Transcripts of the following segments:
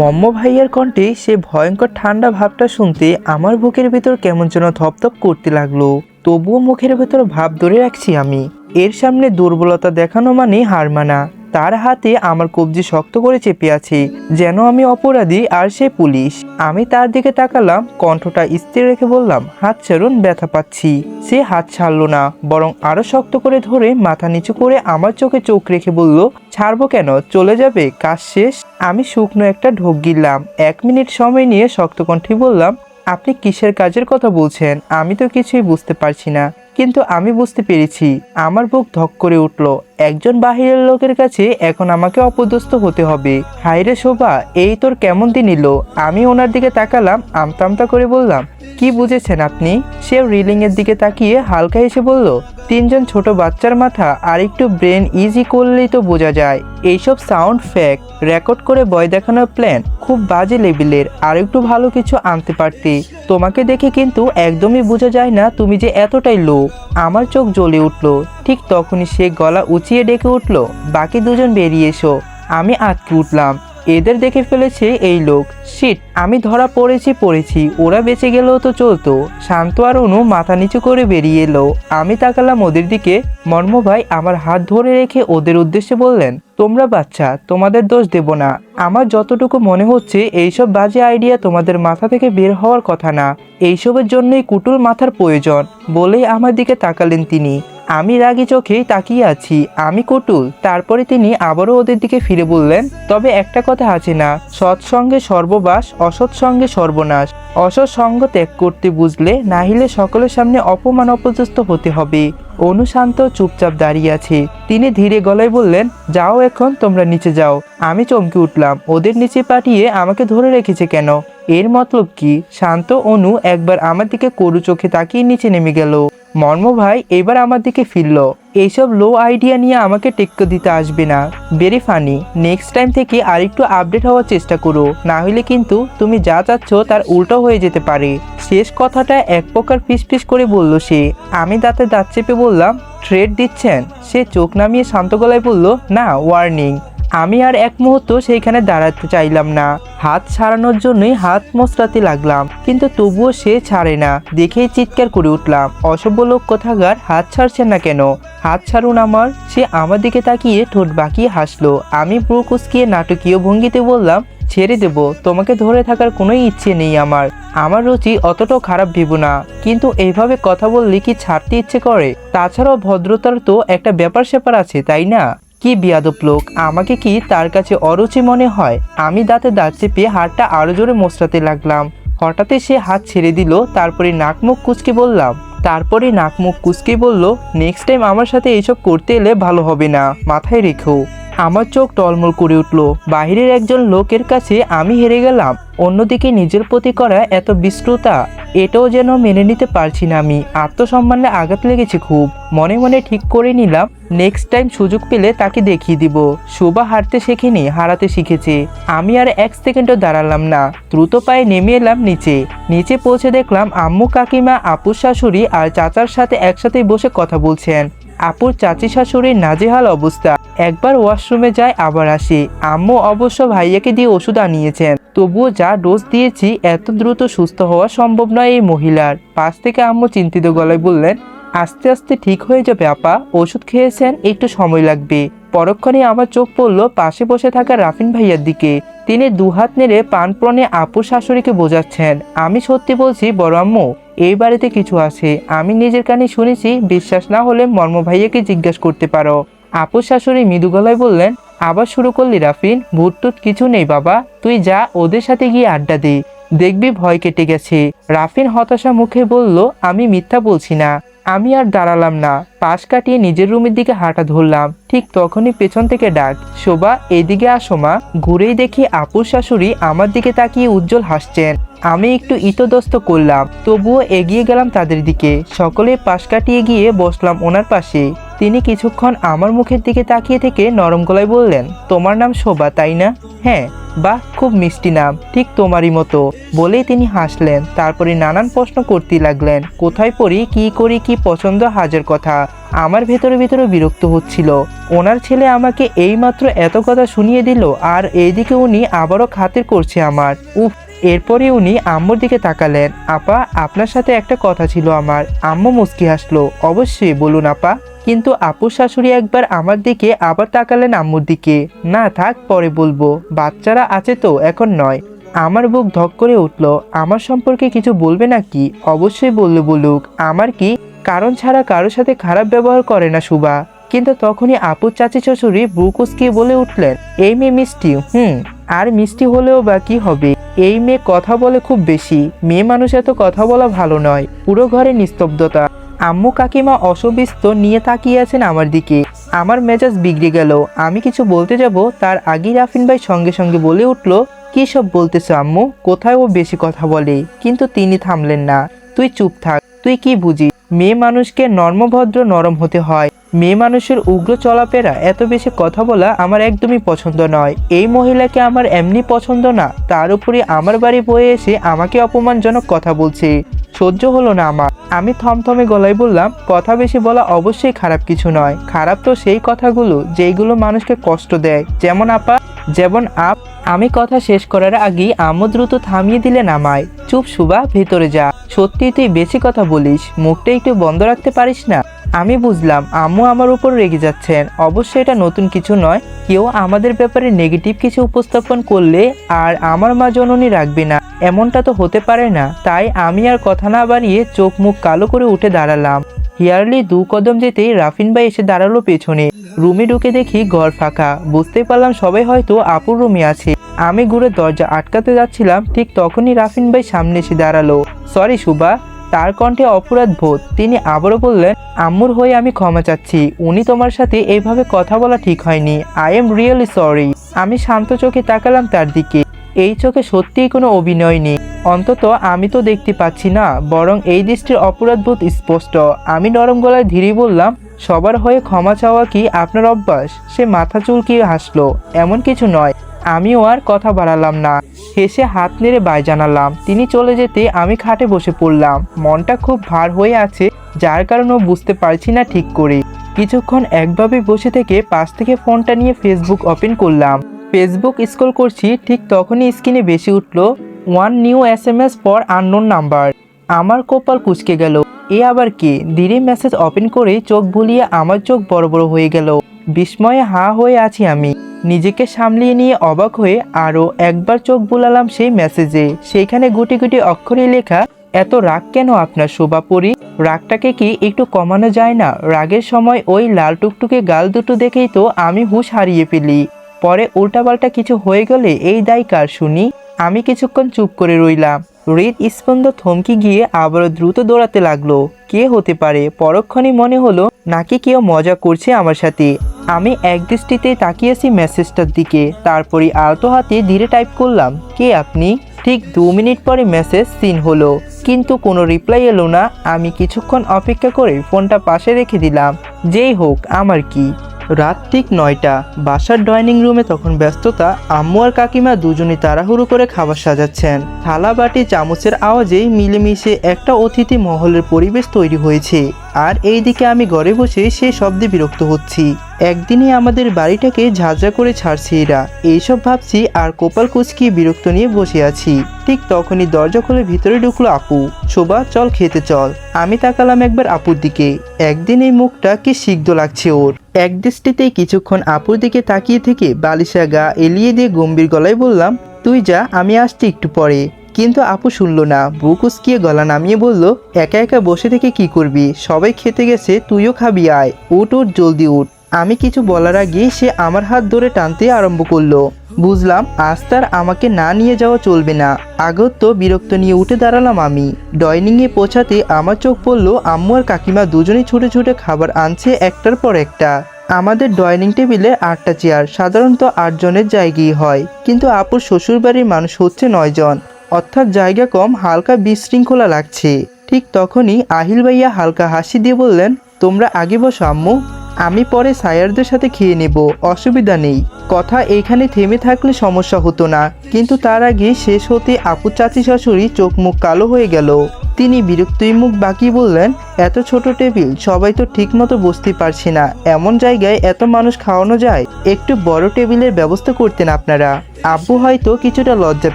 মম্ম ভাইয়ের কণ্ঠে সে ভয়ঙ্কর ঠান্ডা ভাবটা শুনতে আমার বুকের ভিতর কেমন যেন ধপধপ করতে লাগল। তবুও মুখের ভেতর ভাব ধরে রাখছি আমি। এর সামনে দুর্বলতা দেখানো মানে হার মানা। তার হাতে আমার কবজি শক্ত করে চেপে আছে, যেন আমি অপরাধী আর সে পুলিশ। আমি তার দিকে তাকালাম, কণ্ঠটা স্থির রেখে বললাম, হাত ছাড়ুন, ব্যথা পাচ্ছি। সে হাত ছাড়লো না, বরং আরও শক্ত করে ধরে মাথা নিচু করে আমার চোখে চোখ রেখে বলল, ছাড়বো কেন? চলে যাবে, কাজ শেষ। আমি শুকনো একটা ঢোক গিললাম, এক মিনিট সময় নিয়ে শক্ত কণ্ঠে বললাম, আপনি কিসের কাজের কথা বলছেন? আমি তো কিছুই বুঝতে পারছি না। কিন্তু আমি বুঝতে পেরেছি, আমার বুক ধক করে উঠল। একজন বাহিরের লোকের কাছে এখন আমাকে অপদস্থ হতে হবে। হাইরে শোভা, এই তোর কেমন দিন এলো? আমি ওনার দিকে তাকালাম, আমতা আমতা করে বললাম কি বুঝেছেন আপনি? সে রিলিং এর দিকে তাকিয়ে হালকা এসে বলল, তিনজন ছোট বাচ্চার মাথা আর একটু ব্রেন ইজি করলেই তো বোঝা যায়। এইসব সাউন্ড ফ্যাক্ট রেকর্ড করে বয় দেখানোর প্ল্যান খুব বাজে লেভেলের আর একটু ভালো কিছু আনতে পারতে। তোমাকে দেখে কিন্তু একদমই বোঝা যায় না তুমি যে এতটাই লো আমার চোখ জ্বলে উঠল। ঠিক তখনই সে গলা উঁচিয়ে ডেকে উঠল, বাকি দুজন বেরিয়ে এসো। আমি আটকে উঠলাম। এদের দেখে ফেলেছে এই লোক। শিট, আমি ধরা পড়েছি পড়েছি, ওরা বেঁচে গেলেও তো চলতো। শান্ত আর অনু মাথা নিচু করে বেরিয়ে এলো। আমি তাকালাম ওদের দিকে। মর্ম ভাই আমার হাত ধরে রেখে ওদের উদ্দেশ্যে বললেন, তোমরা বাচ্চা, তোমাদের দোষ দেব না। আমার যতটুকু মনে হচ্ছে, এইসব বাজে আইডিয়া তোমাদের মাথা থেকে বের হওয়ার কথা না। এইসবের জন্যই কুটুল মাথার প্রয়োজন, বলেই আমার দিকে তাকালেন তিনি। আমি রাগি চোখেই তাকিয়ে আছি, আমি কটুল। তারপরে তিনি আবারও ওদের দিকে ফিরে বললেন, তবে একটা কথা আছে না সৎসঙ্গে সর্ববাস, অসৎ সঙ্গে সর্বনাশ। অসৎ সঙ্গ ত্যাগ করতে বুঝলে নাহিলে সকলের সামনে অপমান অপদস্থ হতে হবে। অনুশান্ত চুপচাপ দাঁড়িয়ে আছে। তিনি ধীরে গলায় বললেন, যাও এখন, তোমরা নিচে যাও। আমি চমকে উঠলাম। ওদের নিচে পাঠিয়ে আমাকে ধরে রেখেছে কেন? এর মতলব কি? শান্ত, অনু একবার আমার দিকে করু চোখে তাকিয়ে নিচে নেমে গেল। মর্ম ভাই এবার আমার দিকে ফিরল। এইসব লো আইডিয়া নিয়ে আমাকে টেক্ক দিতে আসবে না। ভেরি ফানি নেক্সট টাইম থেকে আরেকটু আপডেট হওয়ার চেষ্টা করো। না হলে কিন্তু তুমি যা চাচ্ছ তার উল্টো হয়ে যেতে পারে। শেষ কথাটা এক প্রকার ফিস ফিস করে বলল সে। আমি দাঁতে দাঁত চেপে বললাম ট্রেড দিচ্ছেন? সে চোখ নামিয়ে শান্ত গলায় বলল, না ওয়ার্নিং আমি আর এক মুহূর্ত সেইখানে দাঁড়াতে চাইলাম না। হাত ছাড়ানোর জন্যই হাত মশরাতে লাগলাম, কিন্তু তবুও সে ছাড়ে না। দেখেই চিৎকার করে উঠলাম, অসভ্য লোক কোথাকার, হাত ছাড়ছেন না কেন? হাত ছাড়ুন আমার, সে আমার দিকে তাকিয়ে ঠোঁট বাঁকিয়ে হাসলো। আমি পুরো কুচকিয়ে নাটকীয় ভঙ্গিতে বললাম, ছেড়ে দেব, তোমাকে ধরে থাকার কোনো ইচ্ছে নেই আমার। আমার রুচি অতটাও খারাপ ভেবো না। কিন্তু এইভাবে কথা বললে কি ছাড়তে ইচ্ছে করে? তাছাড়াও ভদ্রতার তো একটা ব্যাপার স্যাপার আছে, তাই না? কি বিয়াদব লোক, আমাকে কি তার কাছে অরুচি মনে হয়? আমি দাঁতে দাঁত চেপে হাতটা আরও জোরে মোচড়াতে লাগলাম। হঠাৎই সে হাত ছেড়ে দিল, তারপরে নাক মুখ কুচকে বললাম, তারপরে নাক মুখ কুচকে বলল নেক্সট টাইম আমার সাথে এইসব করতে এলে ভালো হবে না। মাথায় রেখো। আমার চোখ টলমল করে উঠল। বাহিরের একজন লোকের কাছে আমি হেরে গেলাম। অন্যদিকে নিজের প্রতি করা এত বিস্তৃতা, এটাও যেন মেনে নিতে পারছি না আমি। আত্মসম্মানে আঘাত লেগেছে খুব। মনে মনে ঠিক করে নিলাম নেক্সট টাইম সুযোগ পেলে তাকে দেখিয়ে দিব। শোভা হারতে শেখেনি, হারাতে শিখেছে। আমি আর এক সেকেন্ডও দাঁড়ালাম না। দ্রুত পায়ে নেমে এলাম নিচে। নিচে পৌঁছে দেখলাম আম্মু, কাকিমা আপুর শাশুড়ি আর চাচার সাথে একসাথে বসে কথা বলছেন। আপুর চাচি শাশুড়ির নাজেহাল অবস্থা। একবার ওয়াশরুমে যায়, আবার আসে। আম্মু অবশ্য ভাইয়াকে দিয়ে ওষুধ আনিয়েছেন। তবুও যা ডোজ দিয়েছি, এত দ্রুত সুস্থ হওয়া সম্ভব নয় এই মহিলার। পাশ থেকে আম্মু চিন্তিত গলায় বললেন আস্তে আস্তে ঠিক হয়ে যাবে, আপা। ওষুধ খেয়েছেন, একটু সময় লাগবে। পরক্ষণে আমার চোখ পড়ল পাশে বসে থাকা রাফিন ভাইয়ার দিকে। তিনি দুহাত নেড়ে প্রাণপণে আপুর শাশুড়িকে বোঝাচ্ছেন, আমি সত্যি বলছি, বড় আম্মু, এই বাড়িতে কিছু আছে। আমি নিজের কানে শুনেছি, বিশ্বাস না হলে মর্ম ভাইয়াকে জিজ্ঞাসা করতে পারো। আপুর শাশুড়ি মৃদু গলায় বললেন, আবার শুরু করলি রাফিন ভুটটুট কিছু নেই বাবা। তুই যা, ওদের সাথে গিয়ে আড্ডা দে। দেখবি ভয় কেটে গেছে। রাফিন হতাশা মুখে বলল, আমি মিথ্যা বলছি না। আমি আর দাঁড়ালাম না। পাশ কাটিয়ে নিজের রুমের দিকে হাঁটা ধরলাম। ঠিক তখনই পেছন থেকে ডাক, শোভা, এদিকে আসো মা। ঘুরেই দেখি আপুর শাশুড়ি আমার দিকে তাকিয়ে উজ্জ্বল হাসছেন। আমি একটু ইতদস্ত করলাম, তবুও এগিয়ে গেলাম তাদের দিকে। সকলে পাশ কাটিয়ে গিয়ে বসলাম ওনার পাশে। তিনি কিছুক্ষণ আমার মুখের দিকে তাকিয়ে থেকে নরম গলায় বললেন, তোমার নাম শোভা, তাই না? হ্যাঁ বাহ, খুব মিষ্টি নাম, ঠিক তোমারই মতো। বলেই তিনি হাসলেন, তারপরে নানান প্রশ্ন করতে লাগলেন, কোথায় পড়ি, কি করি, কি পছন্দ, হাজার কথা। আমার ভেতরে ভেতরে বিরক্ত হচ্ছিল। ওনার ছেলে আমাকে এইমাত্র এত কথা শুনিয়ে দিল, আর এইদিকে উনি আবারও খাতির করছে আমার। উফ এরপরে উনি আম্মুর দিকে তাকালেন, আপা, আপনার সাথে একটা কথা ছিল আমার। আম্মু মুস্কি হাসলো, অবশ্যই, বলুন আপা। কিন্তু আপুর শাশুড়ি একবার আমার দিকে আবার তাকালেন আম্মুর দিকে। না, থাক, পরে বলব। বাচ্চারা আছে তো, এখন নয়। আমার বুক ধক করে উঠল। আমার সম্পর্কে কিছু বলবে নাকি? অবশ্যই বললে বলুক। আমার কি কারণ ছাড়া কারোর সাথে খারাপ ব্যবহার করে না সুবা? কিন্তু তখনই আপুর চাচি শ্বশুরি ব্রুকুসকে বলে উঠলেন, এই মেয়ে মিষ্টি, হুম, আর মিষ্টি হলেও বা কি হবে? এই মেয়ে কথা বলে খুব বেশি। মেয়ে মানুষ এত কথা বলা ভালো নয়। পুরো ঘরে নিস্তব্ধতা। আম্মু কাকিমা অসবিস্ত নিয়ে তাকিয়ে আছেন আমার দিকে। আমার মেজাজ বিগড়ে গেল। আমি কিছু বলতে যাব? তার আগেই রাফিন ভাই সঙ্গে সঙ্গে বলে উঠল, কি সব বলতেছো আম্মু? কোথায় ও বেশি কথা বলে? কিন্তু তিনি থামলেন না। তুই চুপ থাক। তুই কি বুঝিস? মেয়ে মানুষকে নর্মভদ্র নরম হতে হয়। মেয়ে মানুষের উগ্র চলাফেরা, এত বেশি কথা বলা আমার একদমই পছন্দ নয়। এই মহিলাকে আমার এমনি পছন্দ না। তার উপরে আমার বাড়ি বয়ে এসে আমাকে অপমানজনক কথা বলছে। সহ্য হলো না আমার। আমি থমথমে গলায় বললাম, কথা বেশি বলা অবশ্যই খারাপ কিছু নয়। খারাপ তো সেই কথাগুলো যেইগুলো মানুষকে কষ্ট দেয়। যেমন আপা, যেমন আপ, আমি কথা শেষ করার আগেই আমো দ্রুত থামিয়ে দিলে নামায় চুপ সুবা, ভেতরে যা। সত্যি তুই বেশি কথা বলিস। মুখটা একটু বন্ধ রাখতে পারিস না? আমি বুঝলাম আম্মু আমার উপর রেগে যাচ্ছেন। অবশ্যই এটা নতুন কিছু নয়। কেউ আমাদের ব্যাপারে নেগেটিভ কিছু উপস্থাপন করলে আর আমার মা জননী রাখবে না। এমনটা তো হতে পারে না। তাই আমি আর কথা না বাড়িয়ে চোখ মুখ কালো করে উঠে দাঁড়ালাম। হিয়ারলি দু কদম যেতেই রাফিন ভাই এসে দাঁড়াল পেছনে। রুমে ঢুকে দেখি ঘর ফাঁকা। বুঝতে পারলাম সবাই হয়তো আপুর রুমে আছে। আমি ঘুরে দরজা আটকাতে যাচ্ছিলাম, ঠিক তখনই রাফিন ভাই সামনে এসে দাঁড়াল। সরি সুবা তার কণ্ঠে অপরাধ বোধ। তিনি আবারও বললেন, আম্মুর হয়ে আমি ক্ষমা চাচ্ছি। উনি তোমার সাথে এইভাবে কথা বলা ঠিক হয়নি। আই এম রিয়েলি সরি আমি শান্ত চোখে তাকালাম তার দিকে। এই চোখে সত্যিই কোনো অভিনয় নেই। অন্তত আমি তো দেখতে পাচ্ছি না, বরং এই দৃষ্টির অপরাধবোধ স্পষ্ট। আমি নরম গলায় ধীরে বললাম, সবার হয়ে ক্ষমা চাওয়া কি আপনার অভ্যাস? সে মাথা চুলকিয়ে হাসলো, এমন কিছু নয়। আমিও আর কথা বাড়ালাম না। হেসে হাত নেড়ে বাই জানালাম, তিনি চলে যেতে আমি খাটে বসে পড়লাম। মনটা খুব ভার হয়ে আছে, যার কারণেও বুঝতে পারছি না ঠিক করে। কিছুক্ষণ একভাবে বসে থেকে পাশ থেকে ফোনটা নিয়ে ফেসবুক ওপেন করলাম। ফেসবুক স্ক্রল করছি, ঠিক তখনই স্ক্রিনে বেশি উঠল one new S M S for unknown number আমার কপাল কুচকে গেল। এ আবার কি? ধীরে মেসেজ ওপেন করে চোখ বুলিয়ে আমার চোখ বড় বড় হয়ে গেল। বিস্ময়ে হা হয়ে আছি আমি। নিজেকে সামলিয়ে নিয়ে অবাক হয়ে আরও একবার চোখ বুলালাম সেই মেসেজে সেইখানে গুটি গুটি অক্ষরে লেখা, এত রাগ কেন আপনার শোভাপরি রাগটাকে কি একটু কমানো যায় না? রাগের সময় ওই লাল টুকটুকে গাল দুটো দেখেই তো আমি হুঁশ হারিয়ে ফেলি। পরে উল্টাপাল্টা কিছু হয়ে গেলে, এই দায় কার শুনি? আমি কিছুক্ষণ চুপ করে রইলাম। হৃদ স্পন্দ থমকে গিয়ে আবারও দ্রুত দৌড়াতে লাগল। কে হতে পারে? পরক্ষণই মনে হলো, নাকি কেউ মজা করছে আমার সাথে। আমি এক দৃষ্টিতে তাকিয়েছি মেসেজটার দিকে। তারপরে আলতো হাতে ধীরে টাইপ করলাম, কে আপনি? ঠিক দু মিনিট পরে মেসেজ সিন হলো। কিন্তু কোনো রিপ্লাই এলো না। আমি কিছুক্ষণ অপেক্ষা করে ফোনটা পাশে রেখে দিলাম, যেই হোক, আমার কি? রাত ঠিক নয়টা। বাসার ডাইনিং রুমে তখন ব্যস্ততা, আম্মু আর কাকিমা দুজনই তাড়াহুড়ো করে খাবার সাজাচ্ছেন। থালা, বাটি, চামচের আওয়াজেই মিলেমিশে একটা অতিথি মহলের পরিবেশ তৈরি হয়েছে। আর এইদিকে আমি ঘরে বসে সেই শব্দে বিরক্ত হচ্ছি। একদিনই আমাদের বাড়িটাকে ঝাঁঝা করে ছাড়ছি এরা। এইসব ভাবছি আর কোপাল কুচকি বিরক্ত নিয়ে বসে আছি। ঠিক তখনই দরজা খুলে ভিতরে ঢুকলো আপু। শোভা, চল খেতে চল। আমি তাকালাম একবার আপুর দিকে। একদিন এই মুখটা কি সিগ্ধ লাগছে ওর। এক দৃষ্টিতেই কিছুক্ষণ আপুর দিকে তাকিয়ে থেকে বালিশা গা এলিয়ে দিয়ে গম্ভীর গলায় বললাম, তুই যা, আমি আসছি একটু পরে। কিন্তু আপু শুনল না। বুক উস্কিয়ে গলা নামিয়ে বলল, একা একা বসে থেকে কি করবি? সবাই খেতে গেছে, তুইও খাবি আয়। উঠ উঠ, জলদি উঠ। আমি কিছু বলার আগে সে আমার হাত ধরে টানতে আরম্ভ করল। বুঝলাম, আজ তার আমাকে না নিয়ে যাওয়া চলবে না। আগত বিরক্ত নিয়ে উঠে দাঁড়ালাম আমি। ডাইনিংয়ে পৌঁছাতে আমার চোখ পড়ল আম্মু আর কাকিমা দুজনেই ছুটে ছুটে খাবার আনছে একটার পর একটা। আমাদের ডাইনিং টেবিলে আটটা চেয়ার, সাধারণত আটজনের জায়গায় হয়। কিন্তু আপুর শ্বশুরবাড়ির মানুষ হচ্ছে নয়জন। অর্থাৎ জায়গা কম, হালকা বিশৃঙ্খলা লাগছে। ঠিক তখনই আহিল ভাইয়া হালকা হাসি দিয়ে বললেন, তোমরা আগে বসো আম্মু। আমি পরে সায়ারদের সাথে খেয়ে নেব, অসুবিধা নেই। কথা এখানে থেমে থাকলে সমস্যা হতো না। কিন্তু তার আগে শেষ হতে আপু চাচি শাশুড়ি চোখ মুখ কালো হয়ে গেল। তিনি বিরক্তই মুখ বাকি বললেন, এত ছোট টেবিল, সবাই তো ঠিকমতো বসতে পারছি না। এমন জায়গায় এত মানুষ খাওয়ানো যায়? একটু বড় টেবিলের ব্যবস্থা করতেন আপনারা। আব্বু হয়তো কিছুটা লজ্জা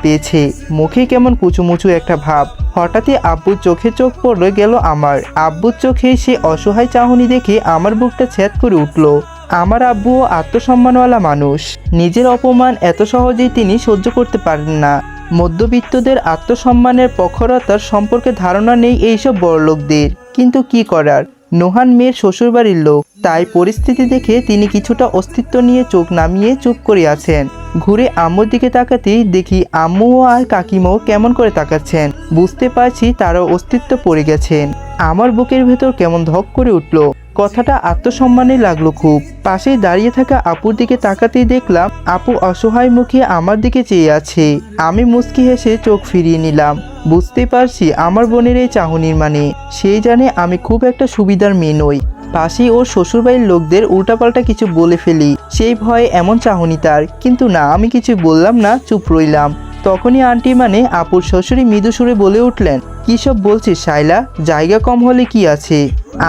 পেয়েছে। মুখে কেমন কুচুমুচু একটা ভাব। হঠাৎই আব্বুর চোখে চোখ পড়ে গেল আমার। আব্বুর চোখে সে অসহায় চাহনি দেখে আমার বুকটা ছ্যাদ করে উঠল। আমার আব্বুও আত্মসম্মানওয়ালা মানুষ। নিজের অপমান এত সহজেই তিনি সহ্য করতে পারেন না। মধ্যবিত্তদের আত্মসম্মানের প্রখরতার সম্পর্কে ধারণা নেই এইসব বড়লোকদের। কিন্তু কি করার? নোহান মেয়ের শ্বশুরবাড়ির লোক। তাই পরিস্থিতি দেখে তিনি কিছুটা অস্তিত্ব নিয়ে চোখ নামিয়ে চুপ করে আছেন। ঘুরে আম্মুর দিকে তাকাতেই দেখি আম্মু আর কাকিমাও কেমন করে তাকাচ্ছেন। বুঝতে পারছি তারও অস্তিত্ব পড়ে গেছেন। আমার বুকের ভেতর কেমন ধক করে উঠল। কথাটা আত্মসম্মানে লাগল খুব। পাশেই দাঁড়িয়ে থাকা আপুর দিকে তাকাতেই দেখলাম, আপু অসহায় মুখে আমার দিকে চেয়ে আছে। আমি মুচকি হেসে চোখ ফিরিয়ে নিলাম। বুঝতে পারছি আমার বোনের এই চাহনির মানে। সেই জানে আমি খুব একটা সুবিধার মেয়ে নই। পাশেই ওর শ্বশুরবাড়ির লোকদের উল্টাপাল্টা কিছু বলে ফেলি। সেই ভয়ে এমন চাহনি তার। কিন্তু না, আমি কিছু বললাম না, চুপ রইলাম। তখনই আন্টি মানে আপুর শ্বশুরি মৃদু সুরে বলে উঠলেন, কী সব বলছিস শাইলা জায়গা কম হলে কি আছে?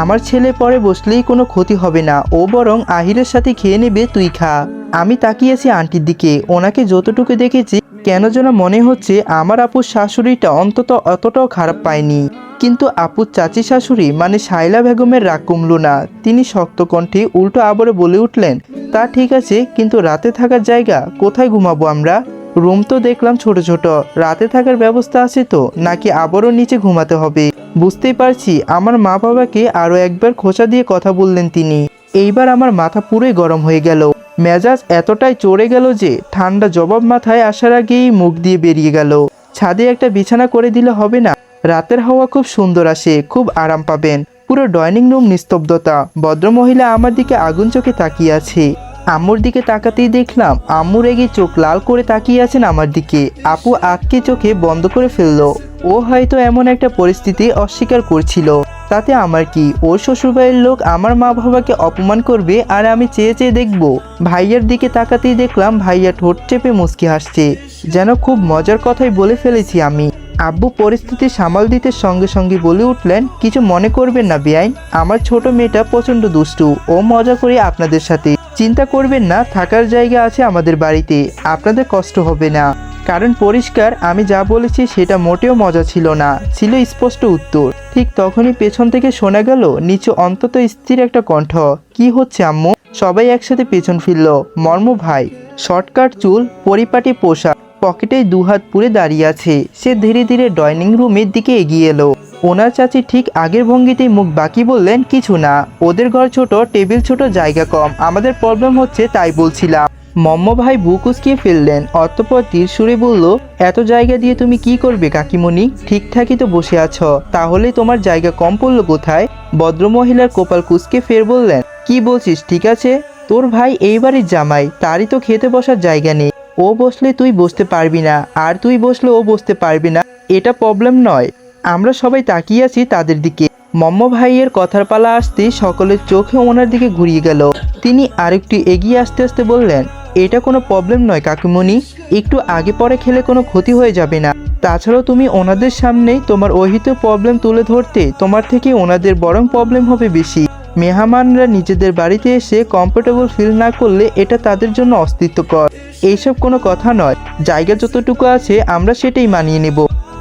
আমার ছেলে পরে বসলেই কোনো ক্ষতি হবে না, ও বরং আহিরের সাথে খেয়ে নেবে, তুই খা। আমি তাকিয়েছি আন্টির দিকে, ওনাকে যতটুকু দেখেছি, কেন যেন মনে হচ্ছে আমার আপুর শাশুড়িটা অন্তত অতটাও খারাপ পায়নি। কিন্তু আপুর চাচি শাশুড়ি মানে শাইলা বেগমের রাগ কমল না, তিনি শক্ত কণ্ঠে উল্টো আবারও বলে উঠলেন, তা ঠিক আছে, কিন্তু রাতে থাকার জায়গা, কোথায় ঘুমাবো আমরা? রুম তো দেখলাম ছোট ছোট। রাতে থাকার ব্যবস্থা আছে তো, নাকি আবারও নিচে ঘুমাতে হবে? বুঝতেই পারছি, আমার মা বাবাকে আরও একবার খোঁচা দিয়ে কথা বললেন তিনি। এইবার আমার মাথা পুরোই গরম হয়ে গেল। মেজাজ এতটাই চড়ে গেল যে, ঠান্ডা জবাব মাথায় আসার আগেই মুখ দিয়ে বেরিয়ে গেল। ছাদে একটা বিছানা করে দিলে হবে না? রাতের হাওয়া খুব সুন্দর আসে, খুব আরাম পাবেন। পুরো ডাইনিং রুম নিস্তব্ধতা। ভদ্রমহিলা আমার দিকে আগুন চোখে তাকিয়ে আছে। আম্মুর দিকে তাকাতেই দেখলাম আম্মু রেগে চোখ লাল করে তাকিয়ে আছেন আমার দিকে। আপু আটকে চোখে বন্ধ করে ফেলল। ও হয়তো এমন একটা পরিস্থিতি অস্বীকার করছিল। তাতে আমার কি? ওর শ্বশুরবাড়ির লোক আমার মা বাবাকে অপমান করবে আর আমি চেয়ে চেয়ে দেখব। ভাইয়ার দিকে তাকাতেই দেখলাম ভাইয়া ঠোঁট চেপে মুচকি হাসছে। যেন খুব মজার কথাই বলে ফেলেছি আমি। আব্বু পরিস্থিতি সামাল দিতে সঙ্গে সঙ্গে বলে উঠলেন, কিছু মনে করবেন না বেআইন। আমার ছোট মেয়েটা প্রচণ্ড দুষ্টু। ও মজা করে আপনাদের সাথে। চিন্তা করবেন না, থাকার জায়গা আছে আমাদের বাড়িতে, আপনাদের কষ্ট হবে না। কারণ পরিষ্কার, আমি যা বলেছি সেটা মোটেও মজা ছিল না, ছিল স্পষ্ট উত্তর। ঠিক তখনই পেছন থেকে শোনা গেল, নিচু অন্তত স্থির একটা কণ্ঠ, কি হচ্ছে আম্মু? সবাই একসাথে পেছন ফিরল, মর্ম ভাই, শর্টকাট চুল, পরিপাটি পোশাক পকেটে দুহাত পুরে দাঁড়িয়ে আছে। সে ধীরে ধীরে ডাইনিং রুমের দিকে এগিয়ে এলো। ওনার চাচি ঠিক আগের ভঙ্গিতেই মুখ বাকি বললেন, কিছু না, ওদের ঘর ছোট, টেবিল ছোট, জায়গা কম। আমাদের প্রবলেম হচ্ছে তাই বলছিলাম। মম্ম ভাই বুক উসকিয়ে ফেললেন। অতপর তীর সুরে বলল, এত জায়গা দিয়ে তুমি কি করবে কাকিমণি? ঠিকঠাকই তো বসে আছো। তাহলে তোমার জায়গা কম পড়ল কোথায়? ভদ্রমহিলার কোপাল কুসকে ফের বললেন, কি বলছিস, ঠিক আছে? তোর ভাই এইবারই জামাই, তারই তো খেতে বসার জায়গা নেই। ও বসলে তুই বসতে পারবি না, আর তুই বসলে ও বসতে পারবি না, এটা প্রবলেম নয়। আমরা সবাই তাকিয়ে আছি তাদের দিকে। মম্ম ভাইয়ের কথার পালা আসতে সকলের চোখে ওনার দিকে ঘুরিয়ে গেল। তিনি আরেকটু এগিয়ে আসতে আসতে বললেন, এটা কোনো প্রবলেম নয় কাকিমণি, একটু আগে পরে খেলে কোনো ক্ষতি হয়ে যাবে না। তাছাড়াও তুমি ওনাদের সামনেই তোমার অহিত প্রবলেম তুলে ধরতে তোমার থেকে ওনাদের বরং প্রবলেম হবে বেশি। মেহমানরা নিজেদের বাড়িতে এসে কমফোর্টেবল ফিল না করলে এটা তাদের জন্য অস্তিত্বকর। এইসব কোনো কথা নয়। জায়গা যতটুকু আছে আমরা সেটাই মানিয়ে নেব।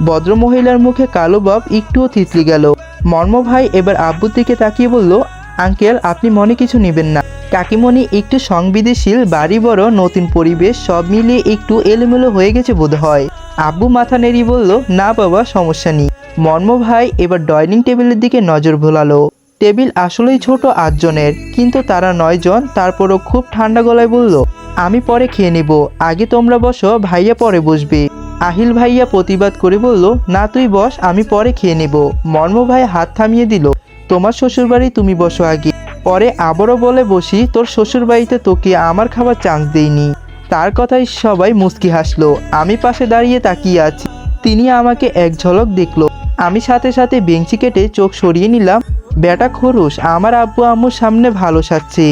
ভদ্রমহিলার মুখে কালো বাপ একটুও থিতলি গেল। মর্ম ভাই এবার আব্বুর দিকে তাকিয়ে বলল, আঙ্কেল, আপনি মনে কিছু নেবেন না। কাকিমণি একটু সংবেদনশীল, বাড়ি বড়, নতুন পরিবেশ, সব মিলিয়ে একটু এলোমেলো হয়ে গেছে বোধ হয়। আব্বু মাথা নেড়ি বলল, না বাবা, সমস্যা নেই। মর্ম ভাই এবার ডাইনিং টেবিলের দিকে নজর ভোলালো টেবিল আসলেই ছোট আটজনের, কিন্তু তারা নয়জন, তারপরও খুব ঠান্ডা গলায় বলল, আমি পরে খেয়ে নেব। আগে তোমরা বসো, ভাইয়া পরে বসবে। আহিল ভাইয়া প্রতিবাদ করে বলল, না তুই বস, আমি পরে খেয়ে নেব। মর্ম ভাই হাত থামিয়ে দিল, তোমার শ্বশুরবাড়ি তুমি বসো আগে, পরে আবারও বলে বসি, তোর শ্বশুরবাড়িতে তোকে আমার খাবার চান্স দেইনি। তার কথাই সবাই মুচকি হাসলো, আমি পাশে দাঁড়িয়ে তাকিয়ে আছি। তিনি আমাকে এক ঝলক দেখল, আমি সাথে সাথে বেঞ্চি কেটে চোখ সরিয়ে নিলাম, বেটা খরুস আমার আব্বু আম্মুর সামনে ভালো সাজছে,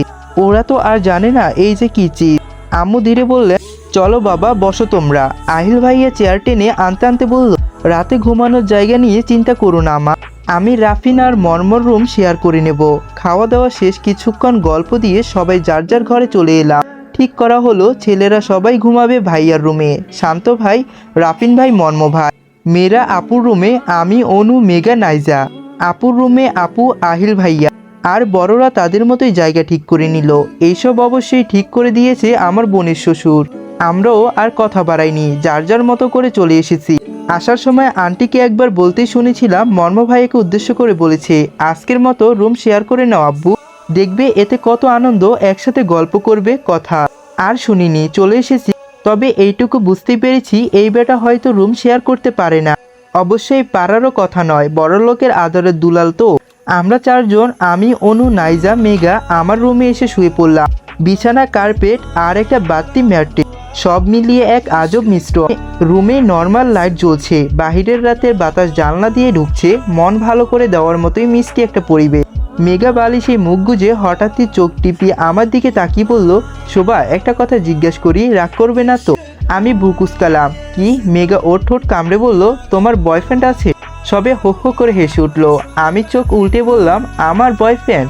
ওরা তো আর জানে না এই যে কি চিজ। আম্মু ধীরে বললে চলো বাবা, বসো তোমরা। আহিল ভাইয়া চেয়ার টেনে আনতে আনতে বলল, রাতে ঘুমানোর জায়গা নিয়ে চিন্তা করো না, মা। আমি রাফিন আর মর্মর রুম শেয়ার করে নেব। খাওয়া দাওয়া শেষ, কিছুক্ষণ গল্প দিয়ে সবাই যার যার ঘরে চলে এলাম। ঠিক করা হলো, ছেলেরা সবাই ঘুমাবে ভাইয়ার রুমে শান্ত ভাই, রাফিন ভাই, মর্ম ভাই। মেয়েরা আপুর রুমে আমি, অনু মেগা নাইজা। আপুর রুমে আপু, আহিল ভাইয়া। আর বড়রা তাদের মতোই জায়গা ঠিক করে নিল। এইসব অবশ্যই ঠিক করে দিয়েছে আমার বোনের শ্বশুর। আমরাও আর কথা বাড়াইনি, যার যার মতো করে চলে এসেছি। আসার সময় আন্টিকে একবার বলতেই শুনেছিলাম মর্ম ভাইকে উদ্দেশ্য করে বলেছে, আজকের মতো রুম শেয়ার করে নাও আব্বু। দেখবে এতে কত আনন্দ, একসাথে গল্প করবে, কথা। আর শুনিনি, চলে এসেছি। তবে এইটুকু বুঝতে পেরেছি, এই বেটা হয়তো রুম শেয়ার করতে পারে না। অবশ্যই পাড়ারও কথা নয় বড় লোকের আদরের দুলাল তো। আমরা চারজন, আমি, অনু, নাইজা মেগা আমার রুমে এসে শুয়ে পড়লাম। বিছানা, কার্পেট আর একটা বাত্তি ম্যাট্রিক সব মিলিয়ে এক আজব মিশ্র রুমে নর্মাল লাইট জ্বলছে, বাহিরের রাতের বাতাস জানলা দিয়ে ঢুকছে, মন ভালো করে দেওয়ার মতোই মিষ্টি একটা পরিবেশ। মেগা বালিশে মুখ গুজে হঠাৎই চোখ টিপি আমার দিকে তাকিয়ে বলল, শোভা, একটা কথা জিজ্ঞেস করি, রাগ করবে না তো? আমি ভুকুসকালাম কি? মেগা ওর ঠোঁট কামড়ে বলল, তোমার বয়ফ্রেন্ড আছে? সবে হো হো করে হেসে উঠল। আমি চোখ উল্টে বললাম, আমার বয়ফ্রেন্ড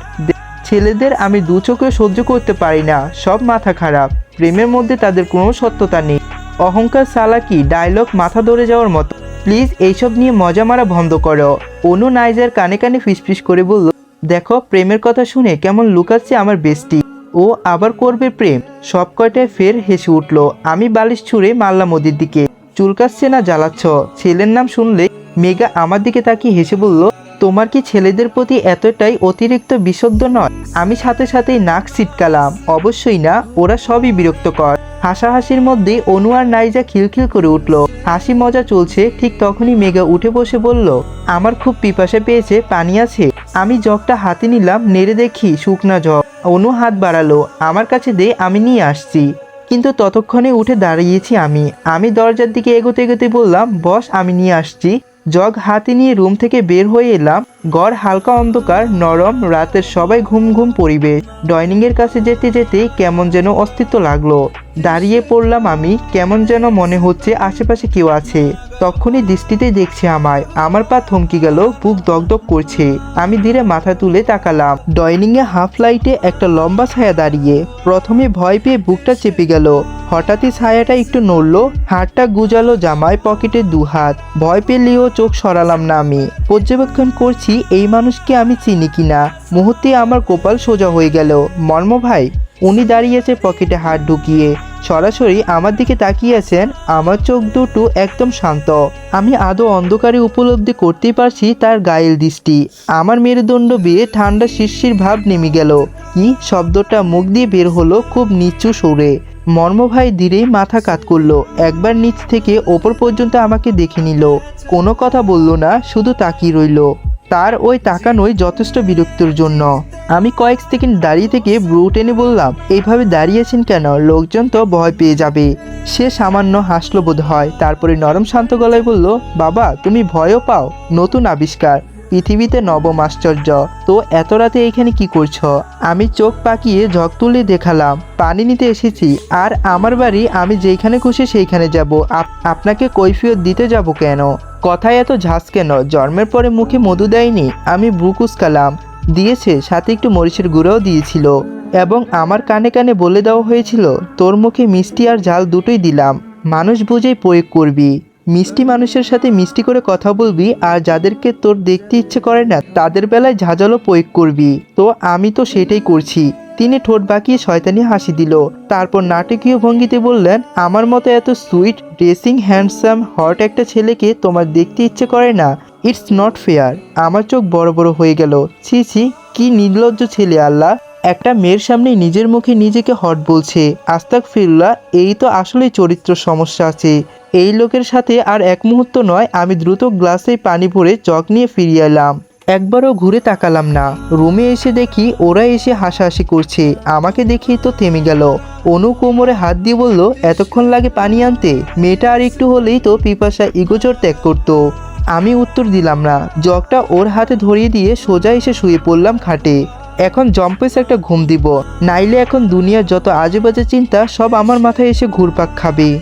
ছেলেদের আমি দু চোখে সহ্য করতে পারি না, সব মাথা খারাপ। প্রেমের মধ্যে তাদের কোনো সত্যতা নেই। অহংকার সালাকি ডায়লগ মাথা ধরে যাওয়ার মতো। প্লিজ এইসব নিয়ে মজা মারা বন্ধ করো। অনু নাইজার কানে কানে ফিসফিস করে বলল, দেখো, প্রেমের কথা শুনে কেমন লুকাচ্ছে আমার বেস্টি ও আবার করবে প্রেম। সব কয়টায় ফের হেসে উঠল, আমি বালিশ ছুঁড়ে মারলাম ওদের দিকে। চুলকাচ্ছে না, জ্বালাচ্ছ। ছেলের নাম শুনলে মেগা আমার দিকে তাকিয়ে হেসে বলল তোমার কি ছেলেদের প্রতি এতটাই অতিরিক্ত বিশুদ্ধ নয়? আমি সাথে সাথেই নাক ছিটকালাম। অবশ্যই না, ওরা সবই বিরক্তকর। হাসাহাসির মধ্যে অনু আর নাইজা খিলখিল করে উঠল। হাসি মজা চলছে, ঠিক তখনই মেঘা উঠে বসে বলল, আমার খুব পিপাসা পেয়েছে, পানি আছে। আমি জগটা হাতে নিলাম, নেড়ে দেখি, শুকনা জগ। অনু হাত বাড়ালো, আমার কাছে দে, আমি নিয়ে আসছি। কিন্তু ততক্ষণে উঠে দাঁড়িয়েছি আমি। আমি দরজার দিকে এগোতে এগোতে বললাম, বস, আমি নিয়ে আসছি। জগ হাতে নিয়ে রুম থেকে বের হয়ে এলাম। গড় হালকা অন্ধকার, নরম, রাতের সবাই ঘুম ঘুম পরিবেশ ডাইনিং এর কাছে যেতে যেতে কেমন যেন অস্তিত্ব লাগল। দাঁড়িয়ে পড়লাম আমি, কেমন যেন মনে হচ্ছে আশেপাশে কেউ আছে। তখনই দৃষ্টিতে দেখছে আমায়। আমার পা থমকে গেল, বুক দগদগ করছে। আমি ধীরে মাথা তুলে তাকালাম। ডাইনিং এ হাফ লাইটে একটা লম্বা ছায়া দাঁড়িয়ে। প্রথমে ভয় পেয়ে বুকটা চেপে গেল। হঠাৎই ছায়াটা একটু নড়লো, হাতটা গুজালো জামায় পকেটে দু হাত। ভয় পেলেও চোখ সরালাম না আমি। পর্যবেক্ষণ করছি, এই মানুষকে আমি চিনি কিনা। মুহূর্তে আমার কপাল সোজা হয়ে গেল। মর্ম ভাই উনি দাঁড়িয়েছে পকেটে হাত ঢুকিয়ে। সরাসরি আমার দিকে তাকিয়েছেন, আমার চোখ দুটো একদম শান্ত। আমি আদৌ অন্ধকারে উপলব্ধি করতেই পারছি তার গায়েল দৃষ্টি। আমার মেরুদণ্ড বেয়ে ঠান্ডা শিরশির ভাব নেমে গেল। কি শব্দটা মুখ দিয়ে বের হলো খুব নিচু সুরে। মর্মভাই ধীরেই মাথা কাত করল, একবার নিচ থেকে ওপর পর্যন্ত আমাকে দেখে নিল। কোনো কথা বলল না, শুধু তাকিয়ে রইল। তার ওই তাকানোই যথেষ্ট বিরক্তির জন্য। আমি কয়েক সেকেন্ড দাঁড়িয়ে থেকে ব্রু টেনে বললাম, এইভাবে দাঁড়িয়েছেন কেন? লোকজন তো ভয় পেয়ে যাবে। সে সামান্য হাসলো বোধ হয়। তারপরে নরম শান্ত গলায় বলল, বাবা, তুমি ভয়ও পাও। নতুন আবিষ্কার। পৃথিবীতে নবম আশ্চর্য। তো এত রাতে এখানে কি করছ? আমি চোখ পাকিয়ে ঝক তুলে দেখালাম, পানি নিতে এসেছি। আর আমার বাড়ি, আমি যেখানে খুশি সেইখানে যাব। আপনাকে কৈফিয়ত দিতে যাব কেন? কথায় এত ঝাঁস কেন? জন্মের পরে মুখে মধু দেয়নি। আমি ব্রুকুসকালাম দিয়েছে, সাথে একটু মরিচের গুঁড়োও দিয়েছিল এবং আমার কানে কানে বলে দেওয়া হয়েছিল, তোর মুখে মিষ্টি আর ঝাল দুটোই দিলাম। মানুষ বুঝেই প্রয়োগ করবি। মিষ্টি মানুষের সাথে মিষ্টি করে কথা বলবি আর যাদেরকে তোর দেখতে ইচ্ছে করে না, তাদের বেলায় ঝাঁঝালো প্রয়োগ করবি। তো আমি তো সেটাই করছি। তিনি ঠোঁট বাঁকিয়ে শয়তানি হাসি দিল। তারপর নাটকীয় ভঙ্গিতে বললেন, আমার মতো এত সুইট, ড্রেসিং, হ্যান্ডসাম, হট একটা ছেলেকে তোমার দেখতে ইচ্ছে করে না। It's not fair. আমার চোখ বড় বড় হয়ে গেল। ছি ছি, কি নির্লজ্জ ছেলে আল্লাহ। একটা মেয়ের সামনে নিজের মুখে নিজেকে হট বলছে। আস্তাক ফিরুল্লাহ এই তো আসলেই চরিত্র সমস্যা আছে। এই লোকের সাথে আর এক মুহূর্ত নয়, আমি দ্রুত গ্লাসে পানি ভরে চক নিয়ে ফিরিয়ে এলাম। একবারও ঘুরে তাকালাম না। রুমে এসে দেখি ওরা এসে হাসাহাসি করছে। আমাকে দেখেই তো থেমে গেল। অনু কোমরে হাত দিয়ে বলল, এতক্ষণ লাগে পানি আনতে? মেয়েটা আর একটু হলেই তো পিপাসা ইগোচর ত্যাগ করতো। আমি উত্তর দিলাম না। জগটা ওর হাতে ধরিয়ে দিয়ে সোজা এসে শুয়ে পড়লাম খাটে। এখন জম্পেস একটা ঘুম দিব, নাইলে এখন দুনিয়ার যত আজেবাজে চিন্তা, সব আমার মাথায় এসে ঘুরপাক খাবে।